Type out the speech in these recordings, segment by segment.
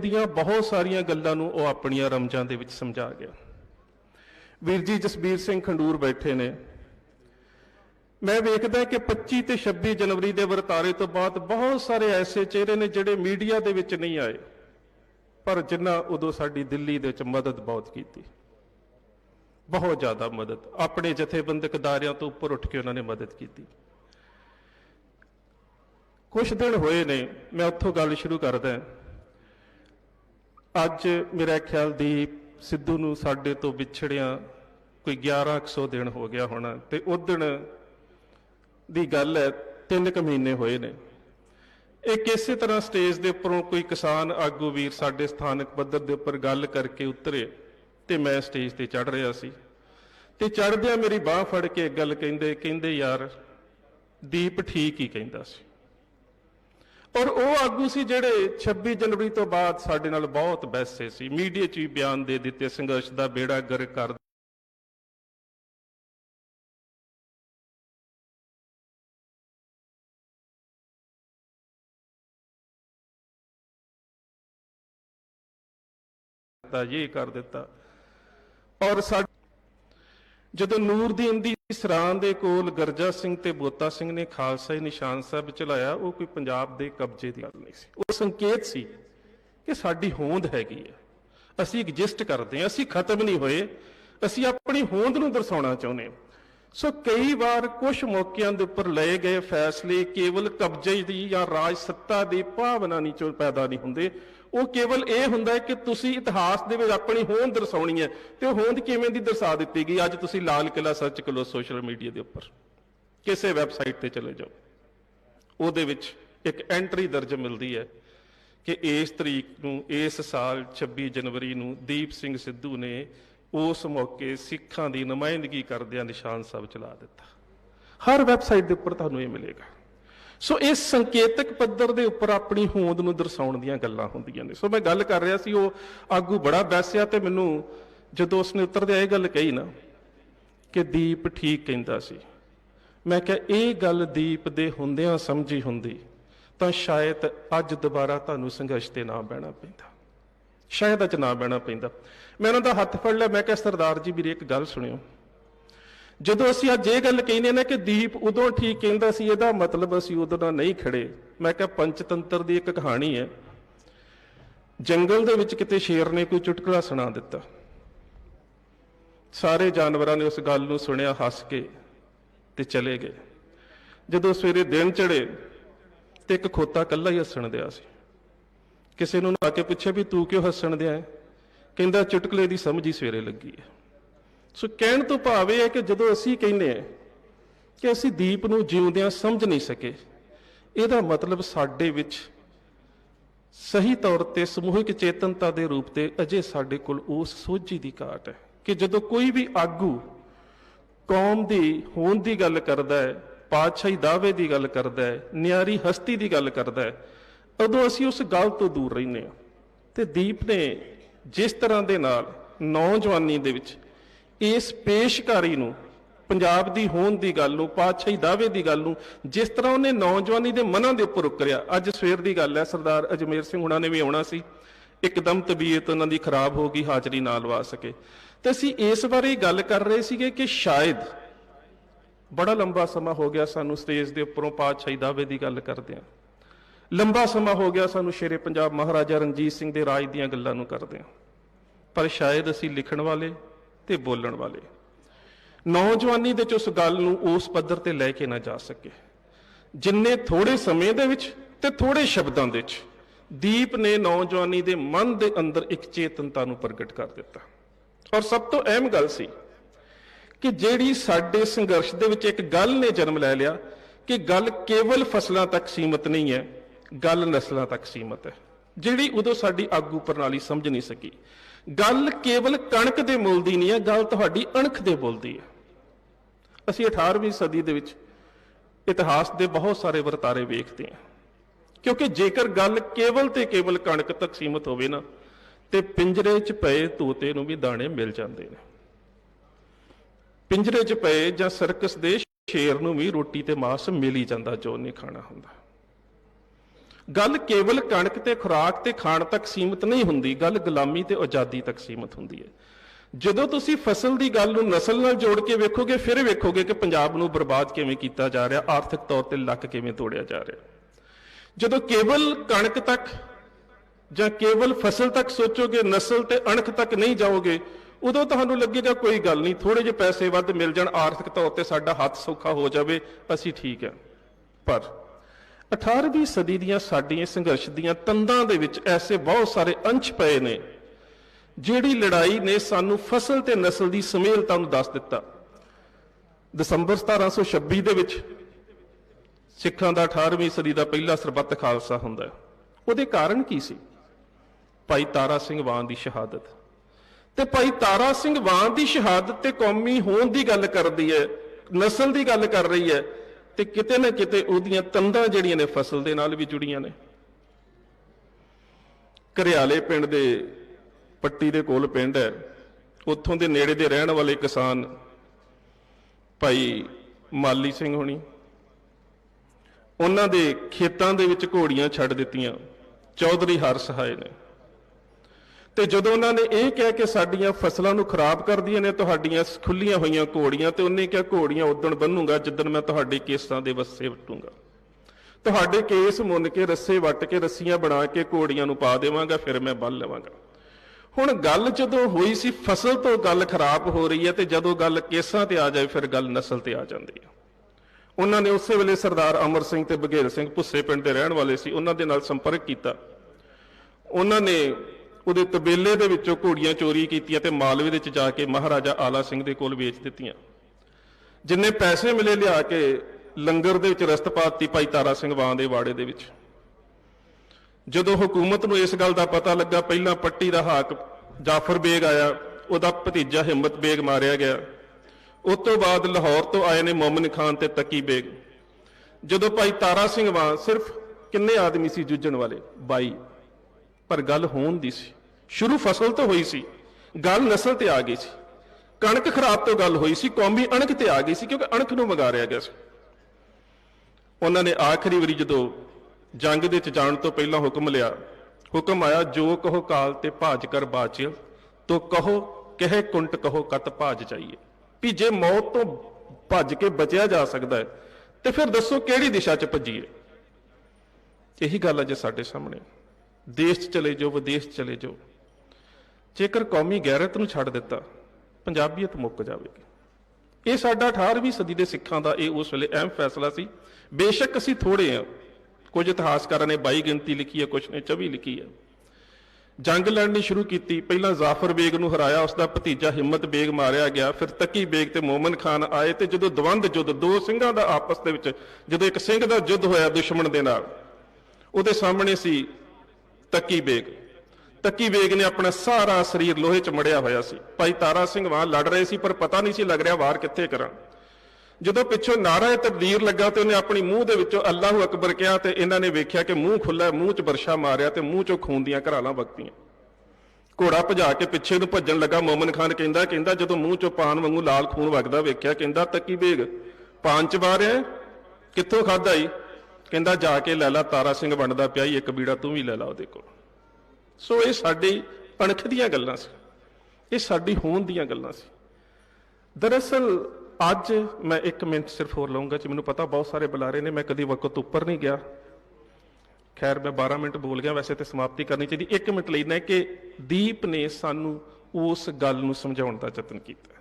ਦੀਆਂ ਬਹੁਤ ਸਾਰੀਆਂ ਗੱਲਾਂ ਨੂੰ ਉਹ ਆਪਣੀਆਂ ਰਮਜਾਂ ਦੇ ਵਿੱਚ ਸਮਝਾ ਗਿਆ। ਵੀਰ ਜੀ, ਜਸਬੀਰ ਸਿੰਘ ਖੰਡੂਰ ਬੈਠੇ ਨੇ। ਮੈਂ ਵੇਖਦਾ ਕਿ 25 ਤੇ 26 ਜਨਵਰੀ ਦੇ ਵਰਤਾਰੇ ਤੋਂ ਬਾਅਦ ਬਹੁਤ ਸਾਰੇ ਐਸੇ ਚਿਹਰੇ ਨੇ ਜਿਹੜੇ ਮੀਡੀਆ ਦੇ ਵਿੱਚ ਨਹੀਂ ਆਏ, ਪਰ ਜਿਨ੍ਹਾਂ ਉਦੋਂ ਸਾਡੀ ਦਿੱਲੀ ਦੇ ਵਿੱਚ ਮਦਦ ਬਹੁਤ ਕੀਤੀ। ਬਹੁਤ ਜ਼ਿਆਦਾ ਮਦਦ। ਆਪਣੇ ਜਥੇਬੰਦਕ ਅਦਾਰਿਆਂ ਤੋਂ ਉੱਪਰ ਉੱਠ ਕੇ ਉਹਨਾਂ ਨੇ ਮਦਦ ਕੀਤੀ। ਕੁਝ ਦਿਨ ਹੋਏ ਨੇ, ਮੈਂ ਉੱਥੋਂ ਗੱਲ ਸ਼ੁਰੂ ਕਰਦਾ ਅੱਜ ਮੇਰਾ ਖਿਆਲ ਦੀ ਸਿੱਧੂ ਨੂੰ ਸਾਡੇ ਤੋਂ ਵਿਛੜਿਆ ਕੋਈ 1100 ਦਿਨ ਹੋ ਗਿਆ ਹੋਣਾ ਤੇ ਉਹ ਦਿਨ ਦੀ ਗੱਲ ਹੈ, ਤਿੰਨ ਕੁ ਮਹੀਨੇ ਹੋਏ ਨੇ। ਇਹ ਕਿਸੇ ਤਰ੍ਹਾਂ ਸਟੇਜ ਦੇ ਉੱਪਰੋਂ ਕੋਈ ਕਿਸਾਨ ਆਗੂ ਵੀਰ ਸਾਡੇ ਸਥਾਨਕ ਪੱਧਰ ਦੇ ਉੱਪਰ ਗੱਲ ਕਰਕੇ ਉਤਰੇ ਤੇ ਮੈਂ ਸਟੇਜ ਤੇ ਚੜ ਰਿਹਾ ਸੀ। ਤੇ ਚੜਦਿਆਂ ਮੇਰੀ ਬਾਹ ਫੜ ਕੇ ਇੱਕ ਗੱਲ ਕਹਿੰਦੇ ਕਹਿੰਦੇ ਯਾਰ, ਦੀਪ ਠੀਕ ਹੀ ਕਹਿੰਦਾ ਸੀ। ਔਰ ਉਹ ਆਗੂ ਸੀ ਜਿਹੜੇ 26 ਜਨਵਰੀ ਤੋਂ ਬਾਅਦ ਸਾਡੇ ਨਾਲ ਬਹੁਤ ਬੈਸੇ ਸੀ। ਮੀਡੀਆ 'ਚ ਵੀ ਬਿਆਨ ਦੇ ਦਿੱਤੇ, ਸੰਘਰਸ਼ ਦਾ ਬੇੜਾ ਗਰਕ ਕਰ ਦਿੱਤਾ। ਇਹ ਕਰ ਦਿੱਤਾ। ਔਰ ਸਾ ਜਦੋਂ ਨੂਰਦੀਨ ਦੀ ਇਸ ਸਰਾਂ ਦੇ ਕੋਲ ਗਰਜਾ ਸਿੰਘ ਤੇ ਬੋਤਾ ਸਿੰਘ ਨੇ ਖਾਲਸਾਈ ਨਿਸ਼ਾਨ ਸਾਹਿਬ ਚਲਾਇਆ, ਉਹ ਕੋਈ ਪੰਜਾਬ ਦੇ ਕਬਜ਼ੇ ਦੀ ਗੱਲ ਨਹੀਂ ਸੀ। ਉਹ ਸੰਕੇਤ ਸੀ ਕਿ ਸਾਡੀ ਹੋਂਦ ਹੈਗੀ ਹੈ ਅਸੀਂ ਐਗਜ਼ਿਸਟ ਕਰਦੇ ਹਾਂ, ਅਸੀਂ ਖਤਮ ਨਹੀਂ ਹੋਏ, ਅਸੀਂ ਆਪਣੀ ਹੋਂਦ ਨੂੰ ਦਰਸਾਉਣਾ ਚਾਹੁੰਦੇ ਹਾਂ। ਸੋ ਕਈ ਵਾਰ ਕੁਝ ਮੌਕਿਆਂ ਦੇ ਉੱਪਰ ਲਏ ਗਏ ਫੈਸਲੇ ਕੇਵਲ ਕਬਜ਼ੇ ਦੀ ਜਾਂ ਰਾਜ ਸੱਤਾ ਦੀ ਭਾਵਨਾ ਨਹੀਂ ਚੋਂ ਪੈਦਾ ਨਹੀਂ ਹੁੰਦੇ। ਉਹ ਕੇਵਲ ਇਹ ਹੁੰਦਾ ਹੈ ਕਿ ਤੁਸੀਂ ਇਤਿਹਾਸ ਦੇ ਵਿੱਚ ਆਪਣੀ ਹੋਂਦ ਦਰਸਾਉਣੀ ਹੈ ਤੇ ਉਹ ਹੋਂਦ ਕਿਵੇਂ ਦੀ ਦਰਸਾ ਦਿੱਤੀ ਗਈ? ਅੱਜ ਤੁਸੀਂ ਲਾਲ ਕਿਲਾ ਸਰਚ ਕਰੋ ਸੋਸ਼ਲ ਮੀਡੀਆ ਦੇ ਉੱਪਰ। ਕਿਸੇ ਵੈਬਸਾਈਟ ਤੇ ਚਲੇ ਜਾਓ। ਉਹਦੇ ਵਿੱਚ ਇੱਕ ਐਂਟਰੀ ਦਰਜ ਮਿਲਦੀ ਹੈ ਕਿ ਇਸ ਤਰੀਕ ਨੂੰ, ਇਸ ਸਾਲ 26 ਜਨਵਰੀ ਨੂੰ ਦੀਪ ਸਿੰਘ ਸਿੱਧੂ ਨੇ ਉਸ ਮੌਕੇ ਸਿੱਖਾਂ ਦੀ ਨੁਮਾਇੰਦਗੀ ਕਰਦਿਆਂ ਨਿਸ਼ਾਨ ਸਾਹਿਬ ਚਲਾ ਦਿੱਤਾ। ਹਰ ਵੈਬਸਾਈਟ ਦੇ ਉੱਪਰ ਤੁਹਾਨੂੰ ਇਹ ਮਿਲੇਗਾ। ਸੋ ਇਸ ਸੰਕੇਤਕ ਪੱਧਰ ਦੇ ਉੱਪਰ ਆਪਣੀ ਹੋਂਦ ਨੂੰ ਦਰਸਾਉਣ ਦੀਆਂ ਗੱਲਾਂ ਹੁੰਦੀਆਂ ਨੇ। ਸੋ ਮੈਂ ਗੱਲ ਕਰ ਰਿਹਾ ਸੀ, ਉਹ ਆਗੂ ਬੜਾ ਬੈਸਿਆ ਤੇ ਮੈਨੂੰ ਜਦੋਂ ਉਸਨੇ ਉੱਤਰਦਿਆਂ ਇਹ ਗੱਲ ਕਹੀ ਨਾ ਕਿ ਦੀਪ ਠੀਕ ਕਹਿੰਦਾ ਸੀ। ਮੈਂ ਕਿਹਾ, ਇਹ ਗੱਲ ਦੀਪ ਦੇ ਹੁੰਦਿਆਂ ਸਮਝੀ ਹੁੰਦੀ, ਤਾਂ ਸ਼ਾਇਦ ਅੱਜ ਦੁਬਾਰਾ ਤੁਹਾਨੂੰ ਸੰਘਰਸ਼ ਤੇ ਨਾ ਬਹਿਣਾ ਪੈਂਦਾ। ਸ਼ਾਇਦ ਅੱਜ ਨਾ ਬਹਿਣਾ ਪੈਂਦਾ। ਮੈਂ ਉਹਨਾਂ ਦਾ ਹੱਥ ਫੜ ਲਿਆ, ਮੈਂ ਕਿਹਾ, ਸਰਦਾਰ ਜੀ, ਵੀਰੇ, ਇੱਕ ਗੱਲ ਸੁਣਿਓ। ਜਦੋਂ ਅਸੀਂ ਅੱਜ ਇਹ ਗੱਲ ਕਹਿੰਦੇ ਨੇ ਕਿ ਦੀਪ ਉਦੋਂ ਠੀਕ ਕਹਿੰਦਾ ਸੀ, ਇਹਦਾ ਮਤਲਬ ਅਸੀਂ ਉਦੋਂ ਨਾਲ ਨਹੀਂ ਖੜੇ। ਮੈਂ ਕਿਹਾ, ਪੰਚਤੰਤਰ ਦੀ ਇੱਕ ਕਹਾਣੀ ਹੈ। ਜੰਗਲ ਦੇ ਵਿੱਚ ਕਿਤੇ ਸ਼ੇਰ ਨੇ ਕੋਈ ਚੁਟਕਲਾ ਸੁਣਾ ਦਿੱਤਾ। ਸਾਰੇ ਜਾਨਵਰਾਂ ਨੇ ਉਸ ਗੱਲ ਨੂੰ ਸੁਣਿਆ, ਹੱਸ ਕੇ ਤੇ ਚਲੇ ਗਏ। ਜਦੋਂ ਸਵੇਰੇ ਦਿਨ ਚੜੇ ਤੇ ਇੱਕ ਖੋਤਾ ਇਕੱਲਾ ਹੀ ਹੱਸਣ ਦਿਆ ਸੀ। ਕਿਸੇ ਨੂੰ ਆ ਕੇ ਪੁੱਛਿਆ ਵੀ ਤੂੰ ਕਿਉਂ ਹੱਸਣ ਦਿਆ ਹੈ? ਕਹਿੰਦਾ ਚੁਟਕਲੇ ਦੀ ਸਮਝ ਹੀ ਸਵੇਰੇ ਲੱਗੀ ਹੈ। ਸੋ ਕਹਿਣ ਤੋਂ ਭਾਵ ਇਹ ਹੈ ਕਿ ਜਦੋਂ ਅਸੀਂ ਕਹਿੰਦੇ ਹਾਂ ਕਿ ਅਸੀਂ ਦੀਪ ਨੂੰ ਜਿਉਂਦਿਆਂ ਸਮਝ ਨਹੀਂ ਸਕੇ, ਇਹਦਾ ਮਤਲਬ ਸਾਡੇ ਵਿੱਚ ਸਹੀ ਤੌਰ ਤੇ ਸਮੂਹਿਕ ਚੇਤਨਤਾ ਦੇ ਰੂਪ ਤੇ ਅਜੇ ਸਾਡੇ ਕੋਲ ਉਸ ਸੋਝੀ ਦੀ ਘਾਟ ਹੈ ਕਿ ਜਦੋਂ ਕੋਈ ਵੀ ਆਗੂ ਕੌਮ ਦੀ ਹੋਣ ਦੀ ਗੱਲ ਕਰਦਾ ਹੈ, ਪਾਤਸ਼ਾਹੀ ਦਾਅਵੇ ਦੀ ਗੱਲ ਕਰਦਾ ਹੈ, ਨਿਆਰੀ ਹਸਤੀ ਦੀ ਗੱਲ ਕਰਦਾ ਹੈ, ਉਦੋਂ ਅਸੀਂ ਉਸ ਗੱਲ ਤੋਂ ਦੂਰ ਰਹਿੰਦੇ ਹਾਂ। ਤੇ ਦੀਪ ਨੇ ਜਿਸ ਤਰ੍ਹਾਂ ਦੇ ਨਾਲ ਨੌਜਵਾਨੀ ਦੇ ਵਿੱਚ ਇਸ ਪੇਸ਼ਕਾਰੀ ਨੂੰ, ਪੰਜਾਬ ਦੀ ਹੋਣ ਦੀ ਗੱਲ ਨੂੰ, ਪਾਤਸ਼ਾਹੀ ਦਾਅਵੇ ਦੀ ਗੱਲ ਨੂੰ, ਜਿਸ ਤਰ੍ਹਾਂ ਉਹਨੇ ਨੌਜਵਾਨੀ ਦੇ ਮਨਾਂ ਦੇ ਉੱਪਰ ਉਕਰਿਆ ਅੱਜ ਸਵੇਰ ਦੀ ਗੱਲ ਹੈ, ਸਰਦਾਰ ਅਜਮੇਰ ਸਿੰਘ ਹੁਣਾਂ ਨੇ ਵੀ ਆਉਣਾ ਸੀ। ਇੱਕਦਮ ਤਬੀਅਤ ਉਹਨਾਂ ਦੀ ਖਰਾਬ ਹੋ ਗਈ, ਹਾਜ਼ਰੀ ਨਾ ਲਵਾ ਸਕੇ। ਤੇ ਅਸੀਂ ਇਸ ਬਾਰੇ ਗੱਲ ਕਰ ਰਹੇ ਸੀਗੇ ਕਿ ਸ਼ਾਇਦ ਬੜਾ ਲੰਬਾ ਸਮਾਂ ਹੋ ਗਿਆ ਸਾਨੂੰ ਸਟੇਜ ਦੇ ਉੱਪਰੋਂ ਪਾਤਸ਼ਾਹੀ ਦਾਅਵੇ ਦੀ ਗੱਲ ਕਰਦਿਆਂ ਲੰਬਾ ਸਮਾਂ ਹੋ ਗਿਆ ਸਾਨੂੰ ਸ਼ੇਰੇ ਪੰਜਾਬ ਮਹਾਰਾਜਾ ਰਣਜੀਤ ਸਿੰਘ ਦੇ ਰਾਜ ਦੀਆਂ ਗੱਲਾਂ ਨੂੰ ਕਰਦਿਆਂ ਪਰ ਸ਼ਾਇਦ ਅਸੀਂ ਲਿਖਣ ਵਾਲੇ ਤੇ ਬੋਲਣ ਵਾਲੇ। ਨੌਜਵਾਨੀ ਦੇ ਚ ਉਸ ਗੱਲ ਨੂੰ ਉਸ ਪੱਧਰ ਤੇ ਲੈ ਕੇ ਨਾ ਜਾ ਸਕੇ। ਜਿੰਨੇ ਥੋੜੇ ਸਮੇਂ ਦੇ ਵਿੱਚ ਤੇ ਥੋੜੇ ਸ਼ਬਦਾਂ ਦੇ ਵਿੱਚ ਦੀਪ ਨੇ ਨੌਜਵਾਨੀ ਦੇ ਮਨ ਦੇ ਅੰਦਰ ਇੱਕ ਚੇਤਨਤਾ ਨੂੰ ਪ੍ਰਗਟ ਕਰ ਦਿੱਤਾ। ਔਰ ਸਭ ਤੋਂ ਅਹਿਮ ਗੱਲ ਸੀ ਕਿ ਜਿਹੜੀ ਸਾਡੇ ਸੰਘਰਸ਼ ਦੇ ਵਿੱਚ ਇੱਕ ਗੱਲ ਨੇ ਜਨਮ ਲੈ ਲਿਆ ਕਿ ਗੱਲ ਕੇਵਲ ਫਸਲਾਂ ਤੱਕ ਸੀਮਤ ਨਹੀਂ ਹੈ ਗੱਲ ਨਸਲਾਂ ਤੱਕ ਸੀਮਤ ਹੈ, ਜਿਹੜੀ ਉਦੋਂ ਸਾਡੀ ਆਗੂ ਪ੍ਰਣਾਲੀ ਸਮਝ ਨਹੀਂ ਸਕੀ। ਗੱਲ ਕੇਵਲ ਕਣਕ ਦੇ ਮੁੱਲ ਦੀ ਨਹੀਂ ਹੈ, ਗੱਲ ਤੁਹਾਡੀ ਅਣਖ ਦੇ ਮੁੱਲ ਦੀ ਹੈ। ਅਸੀਂ 18ਵੀਂ ਸਦੀ ਦੇ ਵਿੱਚ ਇਤਿਹਾਸ ਦੇ ਬਹੁਤ ਸਾਰੇ ਵਰਤਾਰੇ ਵੇਖਦੇ ਹਾਂ, ਕਿਉਂਕਿ ਜੇਕਰ ਗੱਲ ਕੇਵਲ ਤੇ ਕੇਵਲ ਕਣਕ ਤੱਕ ਸੀਮਤ ਹੋਵੇ ਨਾ, ਤੇ ਪਿੰਜਰੇ 'ਚ ਪਏ ਤੋਤੇ ਨੂੰ ਵੀ ਦਾਣੇ ਮਿਲ ਜਾਂਦੇ ਨੇ। ਪਿੰਜਰੇ 'ਚ ਪਏ ਜਾਂ ਸਰਕਸ ਦੇ ਸ਼ੇਰ ਨੂੰ ਵੀ ਰੋਟੀ ਤੇ ਮਾਸ ਮਿਲ ਹੀ ਜਾਂਦਾ ਜੋ ਨਹੀਂ ਖਾਣਾ ਹੁੰਦਾ। ਗੱਲ ਕੇਵਲ ਕਣਕ ਤੇ ਖੁਰਾਕ ਤੇ ਖਾਣ ਤੱਕ ਸੀਮਿਤ ਨਹੀਂ ਹੁੰਦੀ, ਗੱਲ ਗੁਲਾਮੀ ਤੇ ਆਜ਼ਾਦੀ ਤੱਕ ਸੀਮਿਤ ਹੁੰਦੀ ਹੈ। ਜਦੋਂ ਤੁਸੀਂ ਫਸਲ ਦੀ ਗੱਲ ਨੂੰ ਨਸਲ ਨਾਲ ਜੋੜ ਕੇ ਵੇਖੋਗੇ, ਫਿਰ ਵੇਖੋਗੇ ਕਿ ਪੰਜਾਬ ਨੂੰ ਬਰਬਾਦ ਕਿਵੇਂ ਕੀਤਾ ਜਾ ਰਿਹਾ, ਆਰਥਿਕ ਤੌਰ ਤੇ ਲੱਕ ਕਿਵੇਂ ਤੋੜਿਆ ਜਾ ਰਿਹਾ। ਜਦੋਂ ਕੇਵਲ ਕਣਕ ਤੱਕ ਜਾਂ ਕੇਵਲ ਫਸਲ ਤੱਕ ਸੋਚੋਗੇ, ਨਸਲ ਤੇ ਅਣਖ ਤੱਕ ਨਹੀਂ ਜਾਓਗੇ, ਉਦੋਂ ਤੁਹਾਨੂੰ ਲੱਗੇਗਾ ਕੋਈ ਗੱਲ ਨਹੀਂ ਥੋੜੇ ਜਿਹੇ ਪੈਸੇ ਵੱਧ ਮਿਲ ਜਾਣ, ਆਰਥਿਕ ਤੌਰ ਤੇ ਸਾਡਾ ਹੱਥ ਸੌਖਾ ਹੋ ਜਾਵੇ, ਅਸੀਂ ਠੀਕ ਹੈ। ਪਰ 18ਵੀਂ ਸਦੀ ਦੀਆਂ ਸਾਡੀਆਂ ਸੰਘਰਸ਼ ਦੀਆਂ ਤੰਦਾਂ ਦੇ ਵਿੱਚ ਐਸੇ ਬਹੁਤ ਸਾਰੇ ਅੰਸ਼ ਪਏ ਨੇ, ਜਿਹੜੀ ਲੜਾਈ ਨੇ ਸਾਨੂੰ ਫਸਲ ਤੇ ਨਸਲ ਦੀ ਸਮੇਲਤਾ ਨੂੰ ਦੱਸ ਦਿੱਤਾ। ਦਸੰਬਰ 1726 ਦੇ ਵਿੱਚ ਸਿੱਖਾਂ ਦਾ 18ਵੀਂ ਸਦੀ ਦਾ ਪਹਿਲਾ ਸਰਬੱਤ ਖਾਲਸਾ ਹੁੰਦਾ ਹੈ। ਉਹਦੇ ਕਾਰਨ ਕੀ ਸੀ? ਭਾਈ ਤਾਰਾ ਸਿੰਘ ਵਾਨ ਦੀ ਸ਼ਹਾਦਤ। ਤੇ ਭਾਈ ਤਾਰਾ ਸਿੰਘ ਵਾਨ ਦੀ ਸ਼ਹਾਦਤ ਤੇ ਕੌਮੀ ਹੋਣ ਦੀ ਗੱਲ ਕਰਦੀ ਹੈ, ਨਸਲ ਦੀ ਗੱਲ ਕਰ ਰਹੀ ਹੈ ਤੇ ਕਿਤੇ ਨਾ ਕਿਤੇ ਉਹਦੀਆਂ ਤੰਦਾਂ ਜਿਹੜੀਆਂ ਨੇ ਫਸਲ ਦੇ ਨਾਲ ਵੀ ਜੁੜੀਆਂ ਨੇ। ਘਰਿਆਲੇ ਪਿੰਡ ਦੇ ਪੱਟੀ ਦੇ ਕੋਲ ਪਿੰਡ ਹੈ। ਉੱਥੋਂ ਦੇ ਨੇੜੇ ਦੇ ਰਹਿਣ ਵਾਲੇ ਕਿਸਾਨ ਭਾਈ ਮਾਲੀ ਸਿੰਘ ਹੋਣੀ, ਉਹਨਾਂ ਦੇ ਖੇਤਾਂ ਦੇ ਵਿੱਚ ਘੋੜੀਆਂ ਛੱਡ ਦਿੱਤੀਆਂ। ਚੌਧਰੀ ਹਰ ਸਹਾਏ ਨੇ। ਤੇ ਜਦੋਂ ਉਹਨਾਂ ਨੇ ਇਹ ਕਿਹਾ ਕਿ ਸਾਡੀਆਂ ਫਸਲਾਂ ਨੂੰ ਖਰਾਬ ਕਰਦੀਆਂ ਨੇ, ਤੁਹਾਡੀਆਂ ਖੁੱਲੀਆਂ ਹੋਈਆਂ ਘੋੜੀਆਂ, ਤੇ ਉਹਨੇ ਕਿਹਾ ਘੋੜੀਆਂ ਉਦਣ ਬੰਨੂਗਾ ਜਿੱਦਣ ਮੈਂ ਤੁਹਾਡੇ ਕੇਸਾਂ ਦੇ ਵੱਸੇ ਵਟੂੰਗਾ। ਤੁਹਾਡੇ ਕੇਸ ਮੁੰਨ ਕੇ, ਰੱਸੇ ਵੱਟ ਕੇ, ਰੱਸੀਆਂ ਬਣਾ ਕੇ ਘੋੜੀਆਂ ਨੂੰ ਪਾ ਦੇਵਾਂਗਾ, ਫਿਰ ਮੈਂ ਬੰਨ ਲਵਾਂਗਾ। ਹੁਣ ਗੱਲ ਜਦੋਂ ਹੋਈ ਸੀ, ਫਸਲ ਤੋਂ ਗੱਲ ਖਰਾਬ ਹੋ ਰਹੀ ਹੈ ਤੇ ਜਦੋਂ ਗੱਲ ਕੇਸਾਂ ਤੇ ਆ ਜਾਏ, ਫਿਰ ਗੱਲ ਨਸਲ ਤੇ ਆ ਜਾਂਦੀ ਹੈ। ਉਹਨਾਂ ਨੇ ਉਸੇ ਵੇਲੇ ਸਰਦਾਰ ਅਮਰ ਸਿੰਘ ਤੇ ਬਘੇਲ ਸਿੰਘ ਭੁੱਸੇ ਪਿੰਡ ਦੇ ਰਹਿਣ ਵਾਲੇ ਸੀ। ਉਹਨਾਂ ਦੇ ਨਾਲ ਸੰਪਰਕ ਕੀਤਾ। ਉਹਨਾਂ ਨੇ ਉਹਦੇ ਤਬੇਲੇ ਦੇ ਵਿੱਚੋਂ ਘੋੜੀਆਂ ਚੋਰੀ ਕੀਤੀਆਂ ਤੇ ਮਾਲਵੇ ਦੇ ਵਿੱਚ ਜਾ ਕੇ ਮਹਾਰਾਜਾ ਆਲਾ ਸਿੰਘ ਦੇ ਕੋਲ ਵੇਚ ਦਿੱਤੀਆਂ। ਜਿੰਨੇ ਪੈਸੇ ਮਿਲੇ ਲਿਆ ਕੇ ਲੰਗਰ ਦੇ ਵਿੱਚ ਰਸਤ ਪਾਤੀ ਭਾਈ ਤਾਰਾ ਸਿੰਘ ਵਾਂ ਦੇ ਵਾੜੇ ਦੇ ਵਿੱਚ। ਜਦੋਂ ਹਕੂਮਤ ਨੂੰ ਇਸ ਗੱਲ ਦਾ ਪਤਾ ਲੱਗਾ, ਪਹਿਲਾਂ ਪੱਟੀ ਦਾ ਹਾਕ ਜਾਫਰ ਬੇਗ ਆਇਆ, ਉਹਦਾ ਭਤੀਜਾ ਹਿੰਮਤ ਬੇਗ ਮਾਰਿਆ ਗਿਆ। ਉਸ ਤੋਂ ਬਾਅਦ ਲਾਹੌਰ ਤੋਂ ਆਏ ਨੇ ਮੋਮਨ ਖਾਨ ਤੇ ਤਕੀ ਬੇਗ। ਜਦੋਂ ਭਾਈ ਤਾਰਾ ਸਿੰਘ ਵਾਂ ਸਿਰਫ ਕਿੰਨੇ ਆਦਮੀ ਸੀ ਜੂਝਣ ਵਾਲੇ? 22 ਪਰ ਗੱਲ ਹੋਣ ਦੀ ਸੀ। ਸ਼ੁਰੂ ਫਸਲ ਤੋਂ ਹੋਈ ਸੀ। ਗੱਲ ਨਸਲ ਤੇ ਆ ਗਈ ਸੀ। ਕਣਕ ਖਰਾਬ ਤੋਂ ਗੱਲ ਹੋਈ ਸੀ। ਕੌਮੀ ਅਣਖ ਤੇ ਆ ਗਈ ਸੀ ਕਿਉਂਕਿ ਅਣਖ ਨੂੰ ਮਗਾਰਿਆ ਗਿਆ ਸੀ। ਉਹਨਾਂ ਨੇ ਆਖਰੀ ਵਾਰੀ ਜਦੋਂ ਜੰਗ ਦੇ ਚ ਜਾਣ ਤੋਂ ਪਹਿਲਾਂ ਹੁਕਮ ਲਿਆ, ਹੁਕਮ ਆਇਆ, ਜੋ ਕਹੋ ਕਾਲ ਤੇ ਭਾਜ ਕਰ ਬਾਚਿਓ ਤੋ ਕਹੋ ਕਹੇ ਕੁੰਟ ਕਹੋ ਕਤ ਭਾਜ ਚਾਹੀਏ ਵੀ ਜੇ ਮੌਤ ਤੋਂ ਭੱਜ ਕੇ ਬਚਿਆ ਜਾ ਸਕਦਾ ਹੈ, ਤੇ ਫਿਰ ਦੱਸੋ ਕਿਹੜੀ ਦਿਸ਼ਾ 'ਚ ਭੱਜੀਏ? ਇਹੀ ਗੱਲ ਅਜੇ ਸਾਡੇ ਸਾਹਮਣੇ। ਦੇਸ਼ 'ਚ ਚਲੇ ਜਾਓ, ਵਿਦੇਸ਼ 'ਚ ਚਲੇ ਜਾਓ। ਜੇਕਰ ਕੌਮੀ ਗੈਰਤ ਨੂੰ ਛੱਡ ਦਿੱਤਾ, ਪੰਜਾਬੀਅਤ ਮੁੱਕ ਜਾਵੇਗੀ। ਇਹ ਸਾਡਾ 18ਵੀਂ ਸਦੀ ਦੇ ਸਿੱਖਾਂ ਦਾ ਇਹ ਉਸ ਵੇਲੇ ਅਹਿਮ ਫੈਸਲਾ ਸੀ। ਬੇਸ਼ੱਕ ਅਸੀਂ ਥੋੜੇ ਆ ਕੁਝ ਇਤਿਹਾਸਕਾਰਾਂ ਨੇ 22 ਗਿਣਤੀ ਲਿਖੀ ਹੈ, ਕੁਝ ਨੇ 24 ਲਿਖੀ ਹੈ। ਜੰਗ ਲੜਨੀ ਸ਼ੁਰੂ ਕੀਤੀ। ਪਹਿਲਾਂ ਜ਼ਾਫਰ ਬੇਗ ਨੂੰ ਹਰਾਇਆ ਉਸ ਦਾ ਭਤੀਜਾ ਹਿੰਮਤ ਬੇਗ ਮਾਰਿਆ ਗਿਆ। ਫਿਰ ਤਕੀ ਬੇਗ ਤੇ ਮੋਮਨ ਖਾਨ ਆਏ ਤੇ ਜਦੋਂ ਦਵੰਦ ਜੁੱਧ ਦੋ ਸਿੰਘਾਂ ਦਾ ਆਪਸ ਦੇ ਵਿੱਚ ਜਦੋਂ ਇੱਕ ਸਿੰਘ ਦਾ ਯੁੱਧ ਹੋਇਆ ਦੁਸ਼ਮਣ ਦੇ ਨਾਲ, ਉਹਦੇ ਸਾਹਮਣੇ ਸੀ ਤੱਕੀ ਬੇਗ। ਤੱਕੀ ਵੇਗ ਨੇ ਆਪਣਾ ਸਾਰਾ ਸਰੀਰ ਲੋਹੇ 'ਚ ਮੜਿਆ ਹੋਇਆ ਸੀ। ਭਾਈ ਤਾਰਾ ਸਿੰਘ ਵਾਂ ਲੜ ਰਹੇ ਸੀ, ਪਰ ਪਤਾ ਨਹੀਂ ਸੀ ਲੱਗ ਰਿਹਾ ਵਾਰ ਕਿੱਥੇ ਕਰਾਂ। ਜਦੋਂ ਪਿੱਛੋਂ ਨਾਰਾ ਤਬਦੀਰ ਲੱਗਾ ਤੇ ਉਹਨੇ ਆਪਣੀ ਮੂੰਹ ਦੇ ਵਿੱਚੋਂ ਅੱਲਾਹੂ ਅਕਬਰ ਕਿਹਾ ਤੇ ਇਹਨਾਂ ਨੇ ਵੇਖਿਆ ਕਿ ਮੂੰਹ ਖੁੱਲਾ ਮੂੰਹ 'ਚ ਵਰਸ਼ਾ ਮਾਰਿਆ ਤੇ ਮੂੰਹ 'ਚੋਂ ਖੂਨ ਦੀਆਂ ਘਰਾਲਾਂ ਵਗਦੀਆਂ ਘੋੜਾ ਭਜਾ ਕੇ ਪਿੱਛੇ ਨੂੰ ਭੱਜਣ ਲੱਗਾ, ਮੋਮਨ ਖਾਨ ਕਹਿੰਦਾ ਕਹਿੰਦਾ ਜਦੋਂ ਮੂੰਹ 'ਚੋਂ ਪਾਨ ਵਾਂਗੂ ਲਾਲ ਖੂਨ ਵਗਦਾ, ਵੇਖਿਆ ਕਹਿੰਦਾ, ਤੱਕੀ ਵੇਗ, ਪਾਨ ਚ ਮਾਰਿਆ ਕਿੱਥੋਂ ਖਾਦਾ ਈ? ਕਹਿੰਦਾ, ਜਾ ਕੇ ਲੈ ਲਾ, ਤਾਰਾ ਸਿੰਘ ਵੰਡਦਾ ਪਿਆ ਈ, ਇੱਕ ਬੀੜਾ ਤੂੰ ਵੀ ਲੈ ਲਾ ਉਹਦੇ ਕੋਲ। ਸੋ ਇਹ ਸਾਡੀ ਅਣਖ ਦੀਆਂ ਗੱਲਾਂ ਸੀ। ਇਹ ਸਾਡੀ ਹੋਣ ਦੀਆਂ ਗੱਲਾਂ ਸੀ। ਦਰਅਸਲ ਅੱਜ ਮੈਂ 1 ਮਿੰਟ ਸਿਰਫ ਹੋਰ ਲਵਾਂਗਾ ਜੀ। ਮੈਨੂੰ ਪਤਾ ਬਹੁਤ ਸਾਰੇ ਬੁਲਾਰੇ ਨੇ, ਮੈਂ ਕਦੀ ਵਕਤ ਉੱਪਰ ਨਹੀਂ ਗਿਆ। ਖੈਰ, ਮੈਂ 12 ਮਿੰਟ ਬੋਲ ਗਿਆ, ਵੈਸੇ ਤੇ ਸਮਾਪਤੀ ਕਰਨੀ ਚਾਹੀਦੀ। 1 ਮਿੰਟ ਲੈਣਾ ਕਿ ਦੀਪ ਨੇ ਸਾਨੂੰ ਉਸ ਗੱਲ ਨੂੰ ਸਮਝਾਉਣ ਦਾ ਯਤਨ ਕੀਤਾ।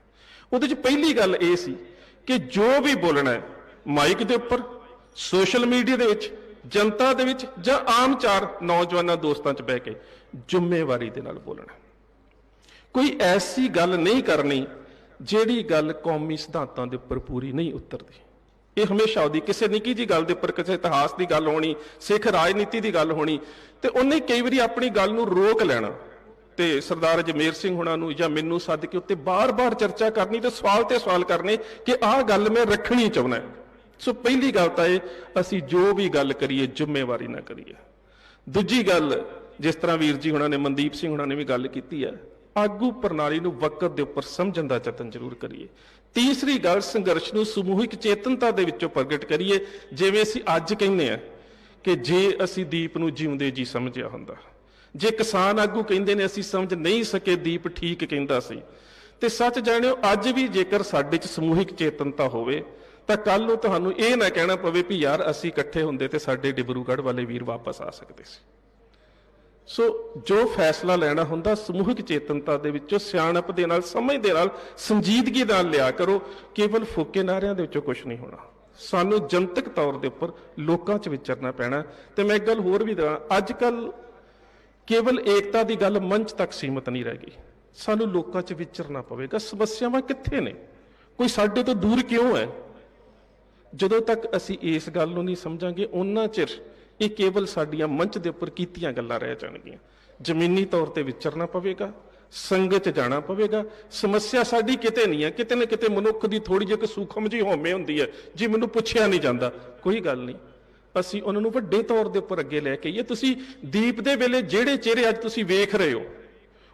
ਉਹਦੇ ਚ ਪਹਿਲੀ ਗੱਲ ਇਹ ਸੀ ਕਿ ਜੋ ਵੀ ਬੋਲਣਾ ਹੈ, ਮਾਈਕ ਦੇ ਉੱਪਰ, ਸੋਸ਼ਲ ਮੀਡੀਆ ਦੇ ਵਿੱਚ ਜਨਤਾ ਦੇ ਵਿੱਚ ਜਾਂ ਆਮ ਚਾਰ ਨੌਜਵਾਨਾਂ ਦੋਸਤਾਂ 'ਚ ਬਹਿ ਕੇ ਜ਼ਿੰਮੇਵਾਰੀ ਦੇ ਨਾਲ ਬੋਲਣਾ। ਕੋਈ ਐਸੀ ਗੱਲ ਨਹੀਂ ਕਰਨੀ ਜਿਹੜੀ ਗੱਲ ਕੌਮੀ ਸਿਧਾਂਤਾਂ ਦੇ ਉੱਪਰ ਪੂਰੀ ਨਹੀਂ ਉਤਰਦੀ। ਇਹ ਹਮੇਸ਼ਾ ਉਹਦੀ ਕਿਸੇ ਨਿੱਕੀ ਜੀ ਗੱਲ ਦੇ ਉੱਪਰ, ਕਿਸੇ ਇਤਿਹਾਸ ਦੀ ਗੱਲ ਹੋਣੀ, ਸਿੱਖ ਰਾਜਨੀਤੀ ਦੀ ਗੱਲ ਹੋਣੀ, ਤੇ ਉਹਨੇ ਕਈ ਵਾਰੀ ਆਪਣੀ ਗੱਲ ਨੂੰ ਰੋਕ ਲੈਣਾ। ਤੇ ਸਰਦਾਰ ਜਮੇਰ ਸਿੰਘ ਹੁਣਾਂ ਨੂੰ ਜਾਂ ਮੈਨੂੰ ਸੱਦ ਕੇ ਉੱਤੇ ਬਾਰ-ਬਾਰ ਚਰਚਾ ਕਰਨੀ ਤੇ ਸਵਾਲ ਤੇ ਸਵਾਲ ਕਰਨੇ ਕਿ ਆਹ ਗੱਲ ਮੈਂ ਰੱਖਣੀ ਚਾਹੁੰਦਾ। ਸੋ ਪਹਿਲੀ ਗੱਲ ਤਾਂ ਇਹ, ਅਸੀਂ ਜੋ ਵੀ ਗੱਲ ਕਰੀਏ, ਜ਼ਿੰਮੇਵਾਰੀ ਨਾ ਕਰੀਏ। ਦੂਜੀ ਗੱਲ, ਜਿਸ ਤਰ੍ਹਾਂ ਵੀਰ ਜੀ ਹੁਣਾਂ ਨੇ, ਮਨਦੀਪ ਸਿੰਘ ਹੁਣਾਂ ਨੇ ਵੀ ਗੱਲ ਕੀਤੀ ਹੈ, ਆਗੂ ਪ੍ਰਣਾਲੀ ਨੂੰ ਵਕਤ ਦੇ ਉੱਪਰ ਸਮਝਣ ਦਾ ਯਤਨ ਜ਼ਰੂਰ ਕਰੀਏ। ਤੀਸਰੀ ਗੱਲ, ਸੰਘਰਸ਼ ਨੂੰ ਸਮੂਹਿਕ ਚੇਤਨਤਾ ਦੇ ਵਿੱਚੋਂ ਪ੍ਰਗਟ ਕਰੀਏ। ਜਿਵੇਂ ਅਸੀਂ ਅੱਜ ਕਹਿੰਦੇ ਆ ਕਿ ਜੇ ਅਸੀਂ ਦੀਪ ਨੂੰ ਜਿਉਂਦੇ ਜੀ ਸਮਝਿਆ ਹੁੰਦਾ, ਜੇ ਕਿਸਾਨ ਆਗੂ ਕਹਿੰਦੇ ਨੇ ਅਸੀਂ ਸਮਝ ਨਹੀਂ ਸਕੇ, ਦੀਪ ਠੀਕ ਕਹਿੰਦਾ ਸੀ। ਤੇ ਸੱਚ ਜਾਣਿਓ, ਅੱਜ ਵੀ ਜੇਕਰ ਸਾਡੇ 'ਚ ਸਮੂਹਿਕ ਚੇਤਨਤਾ ਹੋਵੇ ਤਾਂ ਕੱਲ ਨੂੰ ਤੁਹਾਨੂੰ ਇਹ ਨਾ ਕਹਿਣਾ ਪਵੇ ਵੀ ਯਾਰ ਅਸੀਂ ਇਕੱਠੇ ਹੁੰਦੇ ਤੇ ਸਾਡੇ ਡਿਬਰੂਗੜ੍ਹ ਵਾਲੇ ਵੀਰ ਵਾਪਸ ਆ ਸਕਦੇ ਸੀ। ਸੋ ਜੋ ਫੈਸਲਾ ਲੈਣਾ ਹੁੰਦਾ, ਸਮੂਹਿਕ ਚੇਤਨਤਾ ਦੇ ਵਿੱਚੋਂ ਸਿਆਣਪ ਦੇ ਨਾਲ ਸਮਝ ਦੇ ਨਾਲ, ਸੰਜੀਦਗੀ ਨਾਲ ਲਿਆ ਕਰੋ, ਕੇਵਲ ਫੋਕੇ ਨਾਰਿਆਂ ਦੇ ਵਿੱਚੋਂ ਕੁਝ ਨਹੀਂ ਹੋਣਾ। ਸਾਨੂੰ ਜਨਤਕ ਤੌਰ ਦੇ ਉੱਪਰ ਲੋਕਾਂ 'ਚ ਵਿਚਰਨਾ ਪੈਣਾ। ਤੇ ਮੈਂ ਇੱਕ ਗੱਲ ਹੋਰ ਵੀ ਦਵਾਂ ਅੱਜ ਕੱਲ ਕੇਵਲ ਏਕਤਾ ਦੀ ਗੱਲ ਮੰਚ ਤੱਕ ਸੀਮਤ ਨਹੀਂ ਰਹਿ ਗਈ। ਸਾਨੂੰ ਲੋਕਾਂ 'ਚ ਵਿਚਰਨਾ ਪਵੇਗਾ, ਸਮੱਸਿਆਵਾਂ ਕਿੱਥੇ ਨੇ? ਕੋਈ ਸਾਡੇ ਤੋਂ ਦੂਰ ਕਿਉਂ ਹੈ? ਜਦੋਂ ਤੱਕ ਅਸੀਂ ਇਸ ਗੱਲ ਨੂੰ ਨਹੀਂ ਸਮਝਾਂਗੇ, ਉਹਨਾਂ ਚਿਰ ਇਹ ਕੇਵਲ ਸਾਡੀਆਂ ਮੰਚ ਦੇ ਉੱਪਰ ਕੀਤੀਆਂ ਗੱਲਾਂ ਰਹਿ ਜਾਣਗੀਆਂ। ਜ਼ਮੀਨੀ ਤੌਰ ਤੇ ਵਿਚਰਨਾ ਪਵੇਗਾ, ਸੰਗਤ ਜਾਣਾ ਪਵੇਗਾ। ਸਮੱਸਿਆ ਸਾਡੀ ਕਿਤੇ ਨਹੀਂ ਹੈ, ਕਿਤੇ ਨਾ ਕਿਤੇ ਮਨੁੱਖ ਦੀ ਥੋੜੀ ਜਿਹੀ ਸੂਖਮ ਜਿਹੀ ਹੋਮੇ ਹੁੰਦੀ ਹੈ, ਜੀ ਮੈਨੂੰ ਪੁੱਛਿਆ ਨਹੀਂ ਜਾਂਦਾ। ਕੋਈ ਗੱਲ ਨਹੀਂ, ਅਸੀਂ ਉਹਨਾਂ ਨੂੰ ਵੱਡੇ ਤੌਰ ਦੇ ਉੱਪਰ ਅੱਗੇ ਲੈ ਕੇ ਆਈਏ। ਤੁਸੀਂ ਦੀਪ ਦੇ ਵੇਲੇ ਜਿਹੜੇ ਚਿਹਰੇ ਅੱਜ ਤੁਸੀਂ ਵੇਖ ਰਹੇ ਹੋ,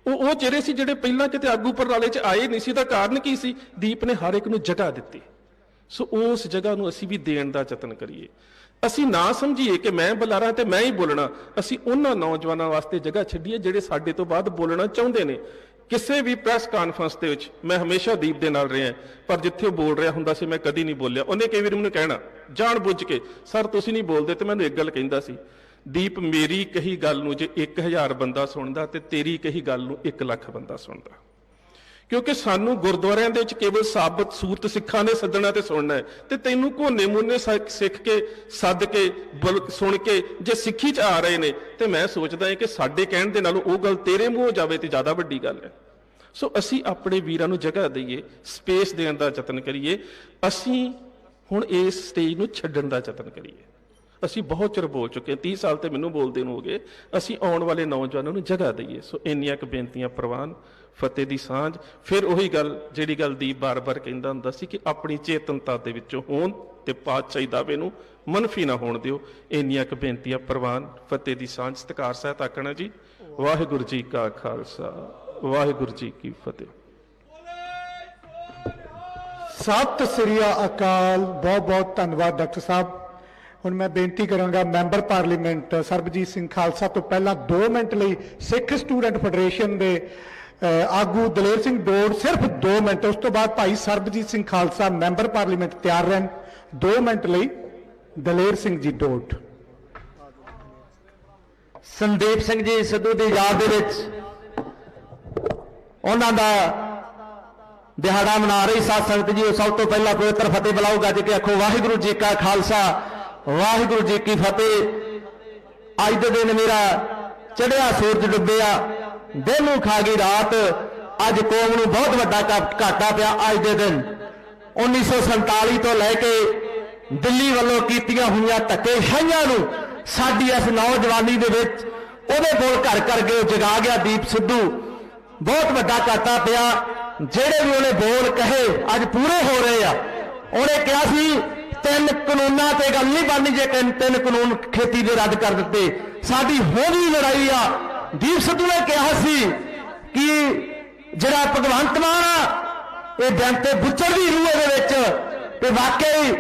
ਉਹ ਉਹ ਚਿਹਰੇ ਸੀ ਜਿਹੜੇ ਪਹਿਲਾਂ ਕਿਤੇ ਆਗੂ ਪਰਨਾਲੇ 'ਚ ਆਏ ਨਹੀਂ ਸੀ ਤਾਂ ਕਾਰਨ ਕੀ ਸੀ? ਦੀਪ ਨੇ ਹਰ ਇੱਕ ਨੂੰ ਜਗ੍ਹਾ ਦਿੱਤੀ। ਸੋ ਉਸ ਜਗ੍ਹਾ ਨੂੰ ਅਸੀਂ ਵੀ ਦੇਣ ਦਾ ਯਤਨ ਕਰੀਏ। ਅਸੀਂ ਨਾ ਸਮਝੀਏ ਕਿ ਮੈਂ ਬੁਲਾਰਾ ਤੇ ਮੈਂ ਹੀ ਬੋਲਣਾ। ਅਸੀਂ ਉਹਨਾਂ ਨੌਜਵਾਨਾਂ ਵਾਸਤੇ ਜਗ੍ਹਾ ਛੱਡੀਏ ਜਿਹੜੇ ਸਾਡੇ ਤੋਂ ਬਾਅਦ ਬੋਲਣਾ ਚਾਹੁੰਦੇ ਨੇ। ਕਿਸੇ ਵੀ ਪ੍ਰੈਸ ਕਾਨਫਰੰਸ ਦੇ ਵਿੱਚ ਮੈਂ ਹਮੇਸ਼ਾ ਦੀਪ ਦੇ ਨਾਲ ਰਿਹਾ। ਪਰ ਜਿੱਥੇ ਉਹ ਬੋਲ ਰਿਹਾ ਹੁੰਦਾ ਸੀ, ਮੈਂ ਕਦੀ ਨਹੀਂ ਬੋਲਿਆ। ਉਹਨੇ ਕਈ ਵਾਰੀ ਮੈਨੂੰ ਕਹਿਣਾ, ਜਾਣ ਬੁੱਝ ਕੇ, ਸਰ ਤੁਸੀਂ ਨਹੀਂ ਬੋਲਦੇ। ਤੇ ਮੈਨੂੰ ਇੱਕ ਗੱਲ ਕਹਿੰਦਾ ਸੀ, ਦੀਪ, ਮੇਰੀ ਕਹੀ ਗੱਲ ਨੂੰ ਜੇ 1000 ਬੰਦਾ ਸੁਣਦਾ ਤੇ ਤੇਰੀ ਕਹੀ ਗੱਲ ਨੂੰ 1 ਲੱਖ ਬੰਦਾ ਸੁਣਦਾ। ਕਿਉਂਕਿ ਸਾਨੂੰ ਗੁਰਦੁਆਰਿਆਂ ਦੇ ਵਿੱਚ ਕੇਵਲ ਸਾਬਤ ਸੂਰਤ ਸਿੱਖਾਂ ਨੇ ਸੱਦਣਾ ਤੇ ਸੁਣਨਾ ਹੈ ਤੇ ਤੈਨੂੰ ਕੋਨੇ ਮੋਨੇ ਸਿੱਖ ਕੇ, ਸੱਦ ਕੇ, ਬੁਲ- ਸੁਣ ਕੇ ਜੇ ਸਿੱਖੀ ਚ ਆ ਰਹੇ ਨੇ, ਤੇ ਮੈਂ ਸੋਚਦਾ ਹਾਂ ਕਿ ਸਾਡੇ ਕਹਿਣ ਦੇ ਨਾਲੋਂ ਉਹ ਗੱਲ ਤੇਰੇ ਮੂੰਹੋਂ ਜਾਵੇ ਤੇ ਜ਼ਿਆਦਾ ਵੱਡੀ ਗੱਲ ਹੈ। ਸੋ ਅਸੀਂ ਆਪਣੇ ਵੀਰਾਂ ਨੂੰ ਜਗ੍ਹਾ ਦਈਏ, ਸਪੇਸ ਦੇਣ ਦਾ ਯਤਨ ਕਰੀਏ, ਅਸੀਂ ਹੁਣ ਇਸ ਸਟੇਜ ਨੂੰ ਛੱਡਣ ਦਾ ਯਤਨ ਕਰੀਏ। ਅਸੀਂ ਬਹੁਤ ਚਿਰ ਬੋਲ ਚੁੱਕੇ ਹਾਂ 30 ਸਾਲ ਤੇ ਮੈਨੂੰ ਬੋਲਦੇ ਨੂੰ ਹੋ ਗਏ, ਅਸੀਂ ਆਉਣ ਵਾਲੇ ਨੌਜਵਾਨਾਂ ਨੂੰ ਜਗ੍ਹਾ ਦਈਏ। ਸੋ ਇੰਨੀਆਂ ਕੁ ਬੇਨਤੀਆਂ ਪ੍ਰਵਾਨ ਫਤਿਹ ਦੀ ਸਾਂਝ। ਫਿਰ ਉਹੀ ਗੱਲ, ਜਿਹੜੀ ਗੱਲ ਦੀ ਬਾਰ-ਬਾਰ ਕਹਿੰਦਾ ਹੁੰਦਾ ਸੀ ਕਿ ਆਪਣੀ ਚੇਤਨਤਾ ਦੇ ਵਿੱਚੋਂ ਹੋਣ ਤੇ ਪਾਤਸ਼ਾਹੀ ਦਾਵੇ ਨੂੰ ਮਨਫੀ ਨਾ ਹੋਣ ਦਿਓ। ਇੰਨੀਆਂ ਕੁ ਬੇਨਤੀਆਂ ਪ੍ਰਵਾਨ, ਫਤਿਹ ਦੀ ਸਾਂਝ। ਸਤਿਕਾਰ ਸਹਿਤ ਆਖਣਾ ਜੀ। ਵਾਹਿਗੁਰੂ ਜੀ ਕਾ ਖਾਲਸਾ। ਵਾਹਿਗੁਰੂ ਜੀ ਕੀ ਫਤਿਹ। ਸਤਿ ਸ੍ਰੀ ਅਕਾਲ। ਬਹੁਤ ਬਹੁਤ ਧੰਨਵਾਦ ਡਾਕਟਰ ਸਾਹਿਬ। ਹੁਣ ਮੈਂ ਬੇਨਤੀ ਕਰਾਂਗਾ ਮੈਂਬਰ ਪਾਰਲੀਮੈਂਟ ਸਰਬਜੀਤ ਸਿੰਘ ਖਾਲਸਾ ਤੋਂ ਪਹਿਲਾਂ 2 ਮਿੰਟ ਲਈ ਸਿੱਖ ਸਟੂਡੈਂਟ ਫੈਡਰੇਸ਼ਨ ਦੇ ਆਗੂ ਦਲੇਰ ਸਿੰਘ ਡੋੜ ਸਿਰਫ 2 ਮਿੰਟ, ਉਸ ਤੋਂ ਬਾਅਦ ਭਾਈ ਸਰਬਜੀਤ ਸਿੰਘ ਖਾਲਸਾ ਮੈਂਬਰ ਪਾਰਲੀਮੈਂਟ ਤਿਆਰ ਰਹਿਣ। 2 ਮਿੰਟ ਲਈ ਦਲੇਰ ਸਿੰਘ ਜੀ ਡੋੜ। ਸੰਦੀਪ ਸਿੰਘ ਜੀ, ਸਿੱਧੂ ਦੀ ਯਾਦ ਦੇ ਵਿੱਚ। ਉਹਨਾਂ ਦਾ ਦਿਹਾੜਾ ਮਨਾ ਰਹੀ ਸਾਧ ਸੰਗਤ ਜੀ, ਉਹ ਸਭ ਤੋਂ ਪਹਿਲਾਂ ਪਵਿੱਤਰ ਫਤਿਹ ਬੁਲਾਓ ਗੱਜ ਕੇ ਆਖੋ ਵਾਹਿਗੁਰੂ ਜੀ ਕਾ ਖਾਲਸਾ, ਵਾਹਿਗੁਰੂ ਜੀ ਕੀ ਫਤਿਹ। ਅੱਜ ਦੇ ਦਿਨ ਮੇਰਾ ਚੜਿਆ ਸੂਰਜ ਡੁੱਬਿਆ ਦਿਨ ਨੂੰ ਖਾ ਗਈ ਰਾਤ। ਅੱਜ ਕੌਮ ਨੂੰ ਬਹੁਤ ਵੱਡਾ ਘਾ- ਘਾਟਾ ਪਿਆ ਅੱਜ ਦੇ ਦਿਨ। 1947 ਤੋਂ ਲੈ ਕੇ ਦਿੱਲੀ ਵੱਲੋਂ ਕੀਤੀਆਂ ਹੋਈਆਂ ਧੱਕੇਸ਼ਾਹੀਆਂ ਨੂੰ ਸਾਡੀ ਇਸ ਨੌਜਵਾਨੀ ਦੇ ਵਿੱਚ ਉਹਦੇ ਕੋਲ ਘਰ ਘਰ ਕੇ ਜਗਾ ਗਿਆ ਦੀਪ ਸਿੱਧੂ। ਬਹੁਤ ਵੱਡਾ ਘਾਟਾ ਪਿਆ। ਜਿਹੜੇ ਵੀ ਉਹਨੇ ਬੋਲ ਕਹੇ, ਅੱਜ ਪੂਰੇ ਹੋ ਰਹੇ ਆ। ਉਹਨੇ ਕਿਹਾ ਸੀ, ਤਿੰਨ ਕਾਨੂੰਨਾਂ ਤੇ ਗੱਲ ਨਹੀਂ ਬਣਨੀ ਜੇ ਤਿੰਨ ਤਿੰਨ ਕਾਨੂੰਨ ਖੇਤੀ ਦੇ ਰੱਦ ਕਰ ਦਿੱਤੇ। ਸਾਡੀ ਹੋਣੀ ਲੜਾਈ ਆ। ਦੀਪ ਸਿੱਧੂ ਨੇ ਕਿਹਾ ਸੀ ਕਿ ਜਿਹੜਾ ਭਗਵੰਤ ਮਾਨ ਆ, ਇਹ ਦੰਤੇ ਬੁੱਚਰ ਦੀ ਰੂਹ ਇਹਦੇ ਵਿੱਚ, ਤੇ ਵਾਕਈ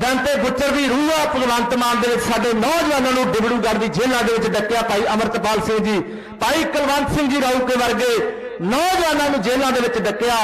ਦੰਤੇ ਬੁੱਚਰ ਦੀ ਰੂਹ ਆ ਭਗਵੰਤ ਮਾਨ ਦੇ ਵਿੱਚ। ਸਾਡੇ ਨੌਜਵਾਨਾਂ ਨੂੰ ਡਿਬੜੂਗੜ੍ਹ ਦੀ ਜੇਲ੍ਹਾਂ ਦੇ ਵਿੱਚ ਡੱਕਿਆ ਭਾਈ ਅਮਰਤਪਾਲ ਸਿੰਘ ਜੀ, ਭਾਈ ਕੁਲਵੰਤ ਸਿੰਘ ਜੀ ਰਾਊਕੇ ਵਰਗੇ ਨੌਜਵਾਨਾਂ ਨੂੰ ਜੇਲ੍ਹਾਂ ਦੇ ਵਿੱਚ ਡੱਕਿਆ।